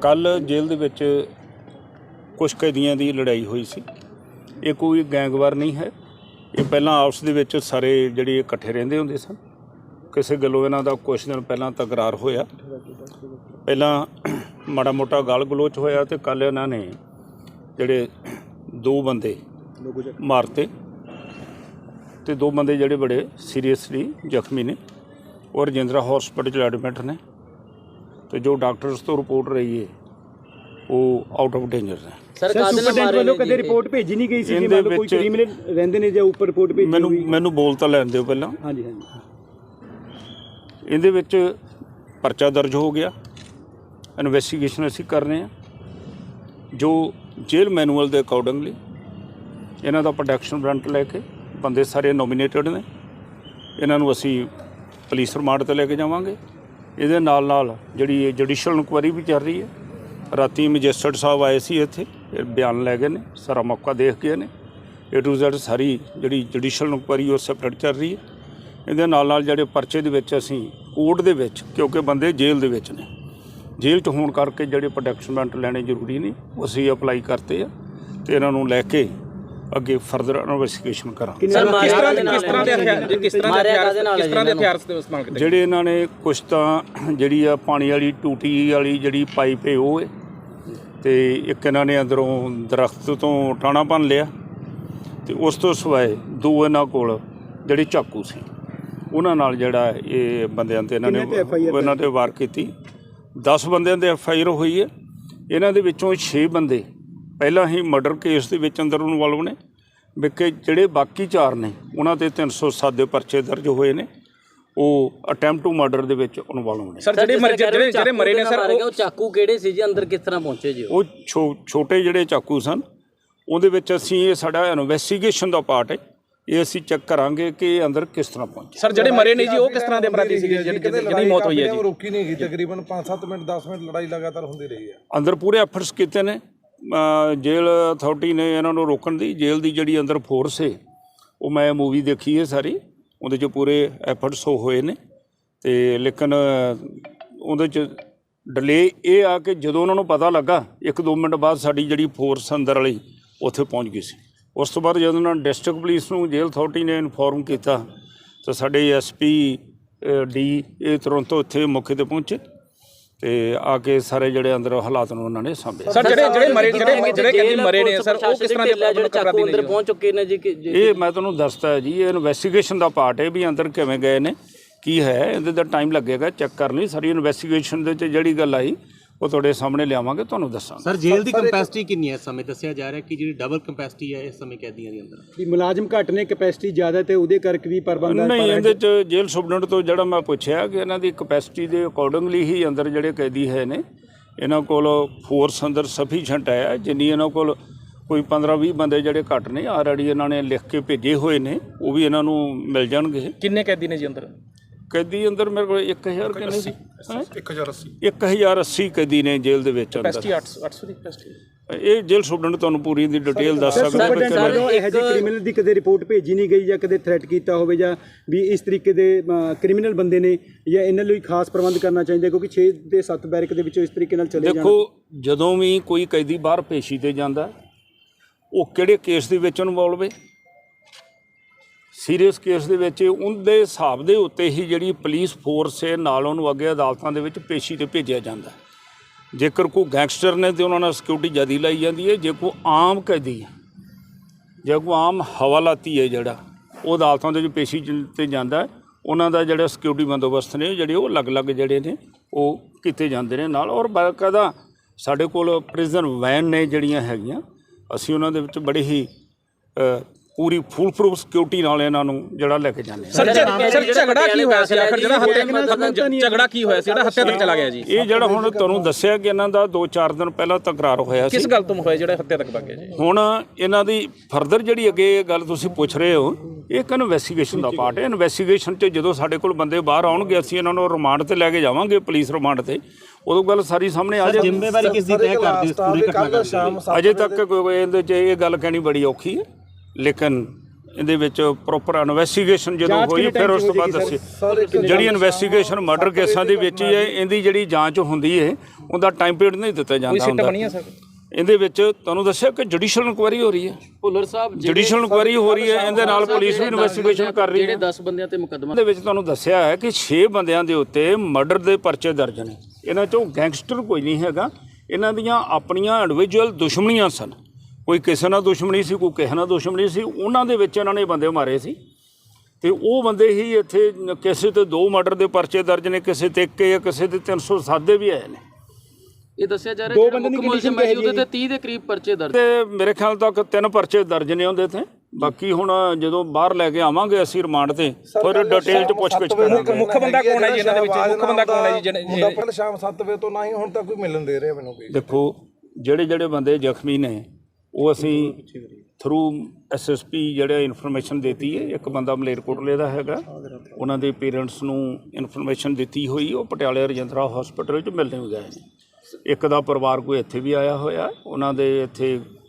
ਕੱਲ ਜੇਲ੍ਹ ਦੇ ਵਿੱਚ ਕੁਝ ਕੈਦੀਆਂ ਦੀ ਲੜਾਈ ਹੋਈ ਸੀ। ਇਹ ਕੋਈ ਗੈਂਗਵਾਰ ਨਹੀਂ ਹੈ। ਇਹ ਪਹਿਲਾਂ ਆਪਸ ਦੇ ਵਿੱਚ ਸਾਰੇ ਜਿਹੜੇ ਇਕੱਠੇ ਰਹਿੰਦੇ ਹੁੰਦੇ ਸਨ। ਕਿਸੇ ਗੱਲੋਂ ਇਹਨਾਂ ਦਾ ਕੁਝ ਦਿਨ ਪਹਿਲਾਂ ਤਕਰਾਰ ਹੋਇਆ। ਪਹਿਲਾਂ ਮਾੜਾ ਮੋਟਾ ਗਾਲ ਗਲੋਚ ਹੋਇਆ ਤੇ ਕੱਲ ਇਹਨਾਂ ਨੇ ਜਿਹੜੇ ਦੋ ਬੰਦੇ ਮਾਰਤੇ ਤੇ ਦੋ ਬੰਦੇ ਜਿਹੜੇ ਬੜੇ ਸੀਰੀਅਸਲੀ ਜ਼ਖਮੀ ਨੇ। ਉਹ ਰਜਿੰਦਰਾ ਹਸਪੀਟਲ ਚ ਐਡਮਿਟ ਨੇ। ਤੇ ਜੋ ਡਾਕਟਰਸ ਤੋਂ ਰਿਪੋਰਟ ਰਹੀ ਹੈ ਉਹ ਆਊਟ ਆਫ ਡੇਂਜਰ ਹੈ। ਸਰ ਸੁਪਰਡੈਂਟ ਮਾਰੇ ਵੱਲੋਂ ਨੇ ਕਦੇ ਜੀ? ਰਿਪੋਰਟ ਭੇਜੀ ਨਹੀਂ ਗਈ ਸੀ ਕਿ ਇਹਦੇ ਮਤਲਬ ਕੋਈ ਕ੍ਰਿਮੀਨਲ ਰਹਿੰਦੇ ਨੇ ਜਾਂ ਉੱਪਰ ਰਿਪੋਰਟ ਭੇਜੀ ਮੈਨੂੰ? ਮੈਨੂੰ ਬੋਲ ਤਾਂ ਲੈਣ ਦਿਓ ਪਹਿਲਾਂ। ਹਾਂਜੀ ਹਾਂਜੀ। ਇਹਦੇ ਵਿੱਚ ਪਰਚਾ ਦਰਜ ਹੋ ਗਿਆ। ਇਨਵੈਸਟੀਗੇਸ਼ਨ ਅਸੀਂ ਕਰ ਰਹੇ ਹਾਂ। ਜੋ ਜੇਲ੍ਹ ਮੈਨੂਅਲ ਦੇ ਅਕੋਰਡਿੰਗਲੀ ਇਹਨਾਂ ਦਾ ਪ੍ਰੋਡਕਸ਼ਨ ਵਾਰੰਟ ਲੈ ਕੇ ਬੰਦੇ ਸਾਰੇ ਨੋਮੀਨੇਟਡ ਨੇ। ਇਹਨਾਂ ਨੂੰ ਅਸੀਂ ਪੁਲਿਸ ਰਿਮਾਂਡ ਤੇ ਲੈ ਕੇ ਜਾਵਾਂਗੇ। ਇਹਦੇ ਨਾਲ ਨਾਲ ਜਿਹੜੀ ਇਹ ਜੁਡੀਸ਼ੀਅਲ ਇਨਕੁਆਇਰੀ ਵੀ ਚੱਲ ਰਹੀ ਹੈ। ਰਾਤੀ ਮੈਜਿਸਟਰੇਟ ਸਾਹਿਬ ਆਏ ਸੀ ਇੱਥੇ, ਇਹ ਬਿਆਨ ਲੈ ਗਏ ਨੇ, ਸਾਰਾ ਮੌਕਾ ਦੇਖ ਗਏ ਨੇ। ਏ ਟੂ ਜ਼ੈਡ ਸਾਰੀ ਜਿਹੜੀ ਜੁਡੀਸ਼ੀਅਲ ਇਨਕੁਆਇਰੀ ਉਹ ਸੈਪਰੇਟ ਚੱਲ ਰਹੀ ਹੈ। ਇਹਦੇ ਨਾਲ ਨਾਲ ਜਿਹੜੇ ਪਰਚੇ ਦੇ ਵਿੱਚ ਅਸੀਂ ਕੋਰਟ ਦੇ ਵਿੱਚ, ਕਿਉਂਕਿ ਬੰਦੇ ਜੇਲ੍ਹ ਦੇ ਵਿੱਚ ਨੇ। ਜੇਲ੍ਹ 'ਚ ਹੋਣ ਕਰਕੇ ਜਿਹੜੇ ਪ੍ਰੋਟੈਕਸ਼ਨ ਵਾਰੰਟ ਲੈਣੇ ਜ਼ਰੂਰੀ ਨੇ ਅਸੀਂ ਅਪਲਾਈ ਕਰਤੇ ਆ ਤੇ ਇਹਨਾਂ ਨੂੰ ਲੈ ਕੇ ਅੱਗੇ ਫਰਦਰ ਇਨਵੈਸਟੀਗੇਸ਼ਨ ਕਰਾਂਗੇ। ਸਰ ਕਿੰਨੇ ਮਾਰਿਆ ਕਿਸ ਤਰ੍ਹਾਂ ਦੇ ਕਿਸ ਤਰ੍ਹਾਂ ਦੇ ਹਥਿਆਰ ਕਿਸ ਤਰ੍ਹਾਂ ਦੇ ਮਾਰਿਆ ਹਥਿਆਰ ਕਿਸ ਤਰ੍ਹਾਂ ਦੇ ਹਥਿਆਰ ਇਸਤੇਮਾਲ ਕੀਤੇ ਜਿਹੜੇ ਇਹਨਾਂ ਨੇ ਕੁਛ ਤਾਂ ਜਿਹੜੀ ਆ ਪਾਣੀ ਵਾਲੀ ਟੂਟੀ ਵਾਲੀ ਜਿਹੜੀ ਪਾਈਪ ਹੈ ਉਹ ਹੈ। ਤੇ ਇੱਕ ਇਹਨਾਂ ਨੇ ਅੰਦਰੋਂ ਦਰਖਤ ਤੋਂ ਟਾਣਾ ਭੰਨ ਲਿਆ। ਤੇ ਉਸ ਤੋਂ ਸਿਵਾਏ ਦੋ ਇਹਨਾਂ ਕੋਲ ਜਿਹੜੇ ਚਾਕੂ ਸੀ। ਉਹਨਾਂ ਨਾਲ ਜਿਹੜਾ ਇਹ ਬੰਦਿਆਂ ਤੇ ਇਹਨਾਂ ਨੇ ਇਹਨਾਂ ਤੇ? ਵਾਰ ਕੀਤੀ। 10 ਬੰਦਿਆਂ ਦੇ ਐਫ ਆਈ ਆਰ ਹੋਈ ਹੈ। ਇਹਨਾਂ ਦੇ ਵਿੱਚੋਂ 6 ਬੰਦੇ ਪਹਿਲਾਂ ਹੀ ਮਰਡਰ ਕੇਸ ਦੇ ਵਿੱਚ ਅੰਦਰ ਇਨਵੋਲਵ ਨੇ ਵਿਕੇ ਜਿਹੜੇ ਬਾਕੀ 4 ਨੇ ਉਹਨਾਂ ਤੇ 307 ਦੇ ਪਰਚੇ ਦਰਜ ਹੋਏ ਨੇ ਉਹ ਅਟੈਂਪਟ ਟੂ ਮਰਡਰ ਦੇ ਵਿੱਚ ਇਨਵੋਲਵ ਨੇ। ਸਰ ਜਿਹੜੇ ਮਰ ਜਿਹੜੇ ਜਿਹੜੇ ਮਰੇ ਨੇ ਸਰ ਉਹ ਚਾਕੂ ਕਿਹੜੇ ਸੀ ਜੀ? ਅੰਦਰ ਕਿਸ ਤਰ੍ਹਾਂ ਪਹੁੰਚੇ ਜੀ ਉਹ? ਉਹ ਛੋ- ਛੋਟੇ ਜਿਹੜੇ ਚਾਕੂ ਸਨ ਉਹਦੇ ਵਿੱਚ ਅਸੀਂ ਇਹ ਸਾਡਾ ਇਨਵੈਸਟੀਗੇਸ਼ਨ ਦਾ ਪਾਰਟ ਹੈ। ਇਹ ਅਸੀਂ ਚੈੱਕ ਕਰਾਂਗੇ ਕਿ ਇਹ ਅੰਦਰ ਕਿਸ ਤਰ੍ਹਾਂ ਪਹੁੰਚੇ। ਸਰ ਜਿਹੜੇ ਮਰੇ ਨੇ ਜੀ ਉਹ ਕਿਸ ਤਰ੍ਹਾਂ ਦੇ ਅਪਰਾਧੀ ਸੀਗੇ ਜਿਹਦੀ ਮੌਤ ਹੋਈ ਹੈ ਉਹ ਜੀ? ਰੁਕੀ ਨਹੀਂ ਗਈ ਤਕਰੀਬਨ 5-7 ਮਿੰਟ 10 ਮਿੰਟ ਲੜਾਈ ਲਗਾਤਾਰ ਹੁੰਦੀ ਰਹੀ ਹੈ। ਅੰਦਰ ਪੂਰੇ ਐਫਰਟਸ ਕੀਤੇ ਨੇ ਜੇਲ੍ਹ ਅਥਾਰਟੀ ਨੇ ਇਹਨਾਂ ਨੂੰ ਰੋਕਣ ਦੀ, ਜੇਲ੍ਹ ਦੀ ਜਿਹੜੀ ਅੰਦਰ ਫੋਰਸ ਹੈ ਉਹ ਮੈਂ ਮੂਵੀ ਦੇਖੀ ਹੈ ਸਾਰੀ, ਉਹਦੇ 'ਚ ਪੂਰੇ ਐਫਰਟਸ ਹੋਏ ਨੇ ਤੇ ਲੇਕਿਨ ਉਹਦੇ 'ਚ ਡਿਲੇ ਇਹ ਆ ਕਿ ਜਦੋਂ ਉਹਨਾਂ ਨੂੰ ਪਤਾ ਲੱਗਾ, ਇੱਕ ਦੋ ਮਿੰਟ ਬਾਅਦ ਸਾਡੀ ਜਿਹੜੀ ਫੋਰਸ ਅੰਦਰ ਵਾਲੀ ਉੱਥੇ ਪਹੁੰਚ ਗਈ ਸੀ। ਉਸ ਤੋਂ ਬਾਅਦ ਜਦੋਂ ਉਹਨਾਂ ਡਿਸਟ੍ਰਿਕਟ ਪੁਲਿਸ ਨੂੰ, ਜੇਲ੍ਹ ਅਥਾਰਟੀ ਨੇ ਇਨਫੋਰਮ ਕੀਤਾ, ਤਾਂ ਸਾਡੇ ਐਸਪੀ ਡੀ ਇਹ ਤੁਰੰਤ ਉੱਥੇ ਮੌਕੇ ਤੇ ਪਹੁੰਚੇ। ਤੇ ਆ ਕੇ ਸਾਰੇ ਜਿਹੜੇ ਅੰਦਰ ਹਾਲਾਤ ਨੂੰ ਉਹਨਾਂ ਨੇ ਸਾਂਭਿਆ ਸਰ ਜਿਹੜੇ ਜਿਹੜੇ ਮਰੇ ਜਿਹੜੇ ਜਿਹੜੇ ਕਹਿੰਦੇ ਮਰੇ ਨੇ ਸਰ ਉਹ ਕਿਸ ਤਰ੍ਹਾਂ ਦੇ ਜਿਹੜੇ ਚਾਕੂ ਅੰਦਰ ਪਹੁੰਚ ਚੁੱਕੇ ਨੇ ਜੀ ਇਹ ਮੈਂ ਤੁਹਾਨੂੰ ਦੱਸਤਾ ਹੈ ਜੀ ਇਹ ਇਨਵੈਸਟੀਗੇਸ਼ਨ ਦਾ ਪਾਰਟ ਹੈ ਵੀ ਅੰਦਰ ਕਿਵੇਂ ਗਏ ਨੇ ਕੀ ਹੈ ਇਹਦੇ ਦਾ ਟਾਈਮ ਲੱਗੇਗਾ ਚੈੱਕ ਕਰਨ ਲਈ। ਸਾਰੀ ਇਨਵੈਸਟੀਗੇਸ਼ਨ ਦੇ ਵਿੱਚ ਜਿਹੜੀ ਗੱਲ ਆਈ ਉਹ ਤੁਹਾਡੇ ਸਾਹਮਣੇ ਲਿਆਵਾਂਗੇ ਤੁਹਾਨੂੰ ਦੱਸਾਂਗੇ। ਸਰ ਜੇਲ੍ਹ ਦੀ ਕੰਪੈਸਿਟੀ ਕਿੰਨੀ ਹੈ? ਇਸ ਸਮੇਂ ਦੱਸਿਆ ਜਾ ਰਿਹਾ ਕਿ ਜਿਹੜੀ ਡਬਲ ਕੰਪੈਸਿਟੀ ਹੈ ਇਸ ਸਮੇਂ ਕੈਦੀਆਂ ਦੇ ਅੰਦਰ। ਵੀ ਮੁਲਾਜ਼ਮ ਘੱਟ ਨੇ ਕੈਪੈਸਿਟੀ ਜ਼ਿਆਦਾ ਤੇ ਉਹਦੇ ਕਰਕੇ ਵੀ ਪ੍ਰਬੰਧ ਨਹੀਂ ਇਹਦੇ ਚ ਜੇਲ੍ਹ ਸੁਪਰਡੈਂਟ ਤੋਂ ਜਿਹੜਾ ਮੈਂ ਪੁੱਛਿਆ ਕਿ ਇਹਨਾਂ ਦੀ ਕਪੈਸਿਟੀ ਦੇ ਅਕੋਰਡਿੰਗਲੀ ਹੀ ਅੰਦਰ ਜਿਹੜੇ ਕੈਦੀ ਹੈ ਨੇ ਇਹਨਾਂ ਕੋਲ ਫੋਰਸ ਅੰਦਰ ਸਫੀਸ਼ੀਐਂਟ ਹੈ। ਜਿੰਨੀ ਇਹਨਾਂ ਕੋਲ ਕੋਈ 15 20 ਬੰਦੇ ਜਿਹੜੇ ਘੱਟ ਨੇ ਆਲਰੇਡੀ ਇਹਨਾਂ ਨੇ ਲਿਖ ਕੇ ਭੇਜੇ ਹੋਏ ਨੇ ਉਹ ਵੀ ਇਹਨਾਂ ਨੂੰ ਮਿਲ ਜਾਣਗੇ। ਕਿੰਨੇ ਕੈਦੀ ਨੇ ਜੀ ਅੰਦਰ? ਕੈਦੀ ਅੰਦਰ ਮੇਰੇ ਕੋਲ 1000 ਕਿੰਨੇ ਸੀ? 1080 1080 ਕੈਦੀ ਨੇ ਜੇਲ੍ਹ ਦੇ ਵਿੱਚ ਅੰਦਰ। ਕੈਪੈਸਿਟੀ 800 800 ਦੀ ਕੈਪੈਸਿਟੀ ਇਹ ਜੇਲ੍ਹ ਸੁਪਰਡੈਂਟ ਤੁਹਾਨੂੰ ਪੂਰੀ ਦੀ ਡਿਟੇਲ ਦੱਸ ਸਕਦਾ ਵੱਲੋਂ ਇਹੋ ਜਿਹੇ ਕ੍ਰਿਮੀਨਲ ਦੀ ਕਦੇ ਰਿਪੋਰਟ ਭੇਜੀ ਨਹੀਂ ਗਈ ਜਾਂ ਕਦੇ ਥ੍ਰੈਟ ਕੀਤਾ ਹੋਵੇ ਜਾਂ ਵੀ ਇਸ ਤਰੀਕੇ ਦੇ ਕ੍ਰਿਮੀਨਲ ਬੰਦੇ ਨੇ ਜਾਂ ਇਹਨਾਂ ਲਈ ਖਾਸ ਪ੍ਰਬੰਧ ਕਰਨਾ ਚਾਹੀਦਾ ਕਿਉਂਕਿ 6 ਦੇ 7 ਬੈਰਕ ਦੇ ਵਿੱਚੋਂ ਇਸ ਤਰੀਕੇ ਨਾਲ ਚਲੇ ਜਾਣ। ਦੇਖੋ ਜਦੋਂ ਵੀ ਕੋਈ ਕੈਦੀ ਬਾਹਰ ਪੇਸ਼ੀ ਤੇ ਜਾਂਦਾ ਉਹ ਕਿਹੜੇ ਕੇਸ ਦੇ ਵਿੱਚ ਇਨਵੋਲਵ ਹੈ? ਸੀਰੀਅਸ ਕੇਸ ਦੇ ਵਿੱਚ ਉਹਦੇ ਹਿਸਾਬ ਦੇ ਉੱਤੇ ਹੀ ਜਿਹੜੀ ਪੁਲਿਸ ਫੋਰਸ ਹੈ, ਨਾਲ ਉਹਨੂੰ ਅੱਗੇ ਅਦਾਲਤਾਂ ਦੇ ਵਿੱਚ ਪੇਸ਼ੀ ਤੇ ਭੇਜਿਆ ਜਾਂਦਾ ਜੇਕਰ ਕੋਈ ਗੈਂਗਸਟਰ ਨੇ ਤੇ ਉਹਨਾਂ ਨਾਲ ਸਿਕਿਉਰਿਟੀ ਜ਼ਿਆਦੀ ਲਾਈ ਜਾਂਦੀ ਹੈ, ਜੇ ਕੋਈ ਆਮ ਕੈਦੀ ਹੈ, ਜੇ ਕੋਈ ਆਮ ਹਵਾਲਾਤੀ ਹੈ ਜਿਹੜਾ, ਉਹ ਅਦਾਲਤਾਂ ਦੇ ਵਿੱਚ ਪੇਸ਼ੀ ਤੇ ਜਾਂਦਾ ਉਹਨਾਂ ਦਾ ਜਿਹੜਾ ਸਿਕਿਉਰਿਟੀ ਬੰਦੋਬਸਤ ਨੇ, ਜਿਹੜੇ ਉਹ ਅਲੱਗ-ਅਲੱਗ ਜਿਹੜੇ ਨੇ, ਉਹ ਕੀਤੇ ਜਾਂਦੇ ਨੇ ਨਾਲ। ਔਰ ਬਾਕਾਇਦਾ ਸਾਡੇ ਕੋਲ ਪ੍ਰਿਜ਼ਨ ਵੈਨ ਨੇ ਜਿਹੜੀਆਂ ਹੈਗੀਆਂ, ਅਸੀਂ ਉਹਨਾਂ ਦੇ ਵਿੱਚ ਬੜੇ ਹੀ ਪੂਰੀ ਫੁੱਲ ਪ੍ਰੂਫ ਸਿਕਿਉਰਿਟੀ ਨਾਲ ਇਹਨਾਂ ਨੂੰ ਜਿਹੜਾ ਲੈ ਕੇ ਜਾਂਦੇ ਸਰ ਸਰ ਝਗੜਾ ਕੀ ਹੋਇਆ ਸੀ? ਆਖਰ ਜਿਹੜਾ ਹੱਤਿਆ ਝਗੜਾ ਕੀ ਹੋਇਆ ਸੀ? ਜਿਹੜਾ ਹੱਤਿਆ ਤੱਕ ਚਲਾ ਗਿਆ ਜੀ? ਇਹ ਜਿਹੜਾ ਹੁਣ ਤੁਹਾਨੂੰ ਦੱਸਿਆ ਕਿ ਇਹਨਾਂ ਦਾ 2-4 ਦਿਨ ਪਹਿਲਾਂ ਤਕਰਾਰ ਹੋਇਆ ਸੀ। ਕਿਸ ਗੱਲ ਤੋਂ ਹੋਇਆ ਜਿਹੜਾ ਹੱਤਿਆ ਤੱਕ ਵਗ ਗਿਆ ਜੀ? ਹੁਣ ਇਹਨਾਂ ਦੀ ਫਰਦਰ ਜਿਹੜੀ ਅੱਗੇ ਇਹ ਗੱਲ ਤੁਸੀਂ ਪੁੱਛ ਰਹੇ ਹੋ ਇਹ ਇੱਕ ਇਨਵੈਸਟੀਗੇਸ਼ਨ ਦਾ ਪਾਰਟ ਹੈ। ਇਨਵੈਸਟੀਗੇਸ਼ਨ 'ਚ ਜਦੋਂ ਸਾਡੇ ਕੋਲ ਬੰਦੇ ਬਾਹਰ ਆਉਣਗੇ ਅਸੀਂ ਇਹਨਾਂ ਨੂੰ ਰਿਮਾਂਡ ਤੇ ਲੈ ਕੇ ਜਾਵਾਂਗੇ ਪੁਲਿਸ ਰਿਮਾਂਡ ਤੇ। ਉਦੋਂ ਗੱਲ ਸਾਰੀ ਸਾਹਮਣੇ ਆ ਜਾਏਗੀ ਜ਼ਿੰਮੇਵਾਰੀ ਕਿਸ ਦੀ ਤੈਅ ਕਰਦੇ ਇਸ ਪੂਰੀ ਘਟਨਾ ਅਜੇ ਤੱਕ ਕੋਈ ਇਹਦੇ 'ਚ ਇਹ ਗੱਲ ਕਹਿਣੀ ਬੜੀ ਔਖੀ ਹੈ। ਲੇਕਿਨ ਇਹਦੇ ਵਿੱਚ ਪ੍ਰੋਪਰ ਇਨਵੈਸਟੀਗੇਸ਼ਨ ਜਦੋਂ ਹੋਈ ਫਿਰ ਉਸ ਤੋਂ ਬਾਅਦ ਦੱਸੇ ਜਿਹੜੀ ਇਨਵੈਸਟੀਗੇਸ਼ਨ ਮਰਡਰ ਕੇਸਾਂ ਦੇ ਵਿੱਚ ਹੀ ਹੈ ਇਹਦੀ ਜਿਹੜੀ ਜਾਂਚ ਹੁੰਦੀ ਹੈ ਉਹਦਾ ਟਾਈਮ ਪੀਰੀਅਡ ਨਹੀਂ ਦਿੱਤਾ ਜਾਂਦਾ ਹੁੰਦਾ। ਇਹਦੇ ਵਿੱਚ ਤੁਹਾਨੂੰ ਦੱਸਿਆ ਕਿ ਜੁਡੀਸ਼ੀਅਲ ਇਨਕੁਆਇਰੀ ਹੋ ਰਹੀ ਹੈ? ਭੁੱਲਰ ਸਾਹਿਬ ਜੁਡੀਸ਼ੀਅਲ ਇਨਕੁਆਇਰੀ ਹੋ ਰਹੀ ਹੈ ਇਹਦੇ ਨਾਲ ਪੁਲਿਸ ਵੀ ਇਨਵੈਸਟੀਗੇਸ਼ਨ ਕਰ ਰਹੀ ਹੈ। ਜਿਹੜੇ 10 ਬੰਦਿਆਂ ਤੇ ਮੁਕੱਦਮਾ ਦੇ ਵਿੱਚ ਤੁਹਾਨੂੰ ਦੱਸਿਆ ਹੈ ਕਿ 6 ਬੰਦਿਆਂ ਦੇ ਉੱਤੇ ਮਰਡਰ ਦੇ ਪਰਚੇ ਦਰਜ ਨੇ। ਇਹਨਾਂ ਚੋਂ ਗੈਂਗਸਟਰ ਕੋਈ ਨਹੀਂ ਹੈਗਾ। ਇਹਨਾਂ ਦੀਆਂ ਆਪਣੀਆਂ ਇੰਡੀਵਿਜੂਅਲ ਦੁਸ਼ਮਣੀਆਂ ਸਨ। ਕੋਈ ਕਿਸੇ ਨਾਲ ਦੁਸ਼ਮਣੀ ਸੀ ਕੋਈ ਕਿਸੇ ਨਾਲ ਦੁਸ਼ਮਣੀ ਸੀ ਉਹਨਾਂ ਦੇ ਵਿੱਚ ਇਹਨਾਂ ਨੇ ਬੰਦੇ ਮਾਰੇ ਸੀ। ਤੇ ਉਹ ਬੰਦੇ ਹੀ ਇੱਥੇ ਕਿਸੇ ਤੇ ਦੋ ਮਰਡਰ ਦੇ ਪਰਚੇ ਦਰਜ ਨੇ ਕਿਸੇ ਤੇ ਇੱਕ ਜਾਂ ਕਿਸੇ ਤੇ 307 ਦੇ ਵੀ ਆਏ ਨੇ। ਇਹ ਦੱਸਿਆ ਜਾ ਰਿਹਾ ਦੋ ਜਿਹੜਾ ਬੰਦਿਆਂ ਦੀ ਮੁੱਖ ਮੁਲਜ਼ਮ ਹੈ ਉਹਦੇ ਤੇ 30 ਦੇ ਕਰੀਬ ਪਰਚੇ ਦਰਜ ਤੇ ਮੇਰੇ ਖਿਆਲ ਤੱਕ ਤਿੰਨ ਪਰਚੇ ਦਰਜ ਨੇ ਉਹਦੇ ਤੇ। ਬਾਕੀ ਹੁਣ ਜਦੋਂ ਬਾਹਰ ਲੈ ਕੇ ਆਵਾਂਗੇ ਅਸੀਂ ਰਿਮਾਂਡ ਤੇ ਫਿਰ ਡਿਟੇਲ ਚ ਪੁੱਛਗਿੱਛ ਕਰਾਂਗੇ। ਮੁੱਖ ਬੰਦਾ ਕੌਣ ਹੈ ਜੀ ਇਹਨਾਂ ਦੇ ਵਿੱਚ? ਮੁੱਖ ਬੰਦਾ ਕੌਣ ਹੈ ਜੀ ਜਿਹਨੇ- ਮੁੰਡਾ ਪਹਿਲਾਂ ਸ਼ਾਮ 7 ਵਜੇ ਤੋਂ ਨਾ ਹੀ ਹੁਣ ਤੱਕ ਕੋਈ ਮਿਲਣ ਦੇ ਰਿਹਾ ਮੈਨੂੰ ਕੋਈ। ਦੇਖੋ ਜਿਹੜੇ ਜਿਹੜੇ ਬੰਦੇ ਜ਼ਖਮੀ ਨੇ ਉਹ ਅਸੀਂ ਥਰੂ ਐਸਐਸਪੀ ਜਿਹੜੇ ਇਨਫੋਰਮੇਸ਼ਨ ਦਿੱਤੀ ਹੈ, ਇੱਕ ਬੰਦਾ ਮਲੇਰਕੋਟਲੇ ਦਾ ਹੈਗਾ। ਉਹਨਾਂ ਦੇ ਪੇਰੈਂਟਸ ਨੂੰ ਇਨਫੋਰਮੇਸ਼ਨ ਦਿੱਤੀ ਹੋਈ, ਉਹ ਪਟਿਆਲੇ ਰਜਿੰਦਰਾ ਹਸਪੀਟਲ ਵਿੱਚ ਮਿਲਣੇ ਵੀ ਗਏ ਇੱਕ ਦਾ ਪਰਿਵਾਰ ਕੋਈ ਇੱਥੇ ਵੀ ਆਇਆ ਹੋਇਆ, ਉਹਨਾਂ ਦੇ ਇੱਥੇ